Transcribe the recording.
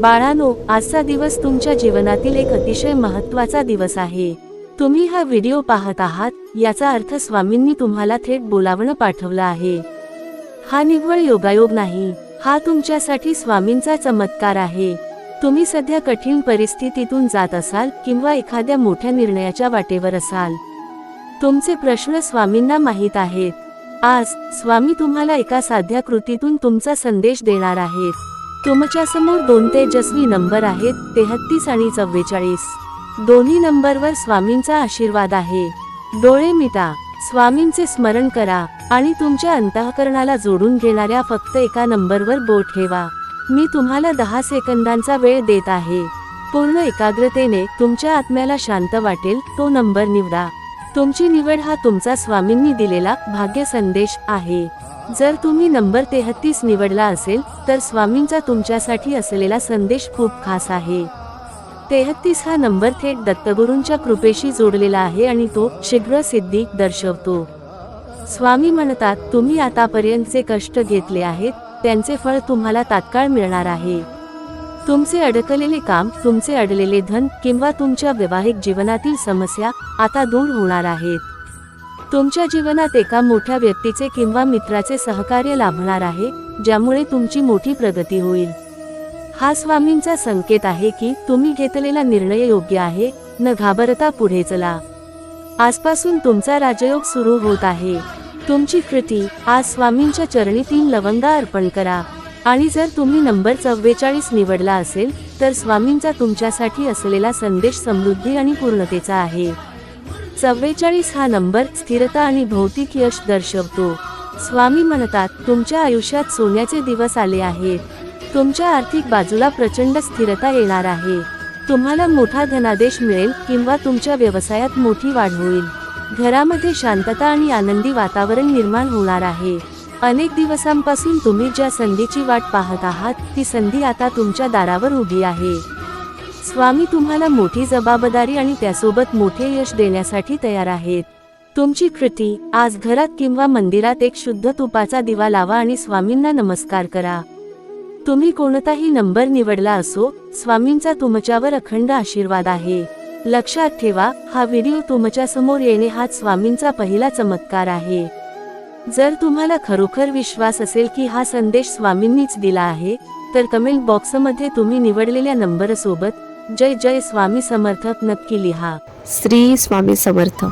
बाळानो आजचा दिवस तुमच्या जीवनातील एक अतिशय महत्त्वाचा दिवस आहे. तुम्ही हा व्हिडिओ पाहत आहात याचा अर्थ स्वामींनी तुम्हाला थेट बोलावणं पाठवलं आहे. हा निव्वळ योगायोग नाही हा तुमच्यासाठी स्वामींचा चमत्कार आहे. तुम्ही सध्या कठीण परिस्थितीतून जात असाल किंवा एखाद्या मोठ्या निर्णयाच्या वाटेवर असाल. तुमचे प्रश्न स्वामींना माहीत आहेत. आज स्वामी तुम्हाला एका साध्या कृतीतून तुमचा संदेश देणार आहेत. तुमच्यासमोर दोन तेजस्वी नंबर आहेत तेहत्तीस आणि चव्वेचाळीस. दोन्ही नंबरवर स्वामींचा आशीर्वाद आहे. डोळे मिटा स्वामींचे स्मरण करा आणि तुमच्या अंतःकरणाला जोडून घेणाऱ्या फक्त एका नंबरवर बोट ठेवा. मी तुम्हाला दहा सेकंदांचा वेळ देत आहे. पूर्ण एकाग्रतेने तुमच्या आत्म्याला शांत वाटेल तो नंबर निवडा. तुमची निवड हा तुमचा स्वामींनी दिलेला भाग्य संदेश आहे. जर तुम्ही नंबर तेहत्तीस निवडला असेल तर स्वामींचा तुमच्यासाठी असलेला संदेश खूप खास आहे. तेहत्तीस हा नंबर थेट दत्तगुरूंच्या कृपेशी जोडलेला आहे आणि तो शीघ्र सिद्धी दर्शवतो. स्वामी म्हणतात तुम्ही आतापर्यंतचे कष्ट घेतले आहेत त्यांचे फळ तुम्हाला तात्काळ मिळणार आहे. तुमचे अडकलेले काम तुमचे अडलेले धन किंवा तुमच्या वैवाहिक जीवनातील समस्या आता दूर होणार आहेत. तुमच्या जीवनात एका मोठ्या व्यक्तीचे किंवा मित्राचे सहकार्य लाभणार आहे ज्यामुळे तुमची मोठी प्रगती होईल. हा स्वामींचा संकेत आहे की तुम्ही घेतलेला निर्णय योग्य आहे न घाबरता पुढे चला. आजपासून तुमचा राजयोग सुरू होत आहे. तुमची कृती आज स्वामींच्या चरणी तीन लवंगा अर्पण करा. आणि जर तुम्ही नंबर चव्वेचाळीस निवडला असेल तर स्वामींचा तुमच्यासाठी असलेला संदेश समृद्धी आणि पूर्णतेचा आहे. चव्वेचाळीस हा नंबर स्थिरता आणि भौतिक यश दर्शवतो. स्वामी म्हणतात तुमच्या आयुष्यात सोन्याचे दिवस आले आहेत. तुमच्या आर्थिक बाजूला प्रचंड स्थिरता येणार आहे. तुम्हाला मोठा धनादेश मिळेल किंवा तुमच्या व्यवसायात मोठी वाढ होईल. घरामध्ये शांतता आणि आनंदी वातावरण निर्माण होणार आहे. अनेक दिवसांपासून तुम्ही ज्या संधीची वाट पाहत आहात ती संधी आता तुमच्या दारावर उभी आहे. स्वामी तुम्हाला मोठी जबाबदारी आणि त्यासोबत मोठे यश देण्यासाठी तयार आहेत. तुमची कृती आज घरात किंवा मंदिरात एक शुद्ध तुपाचा दिवा लावा आणि स्वामींना नमस्कार करा. तुम्ही कोणताही नंबर निवडला असो स्वामींचा तुमच्यावर अखंड आशीर्वाद आहे. लक्षात ठेवा हा व्हिडिओ तुमच्यासमोर येणे हा स्वामींचा पहिला चमत्कार आहे. जर तुम्हाला खरोखर विश्वास असेल की हा संदेश स्वामींनीच दिला आहे तर कमेंट बॉक्समध्ये तुम्ही निवडलेल्या नंबरसोबत जय जय स्वामी समर्थक नक्की लिहा. श्री स्वामी समर्थ.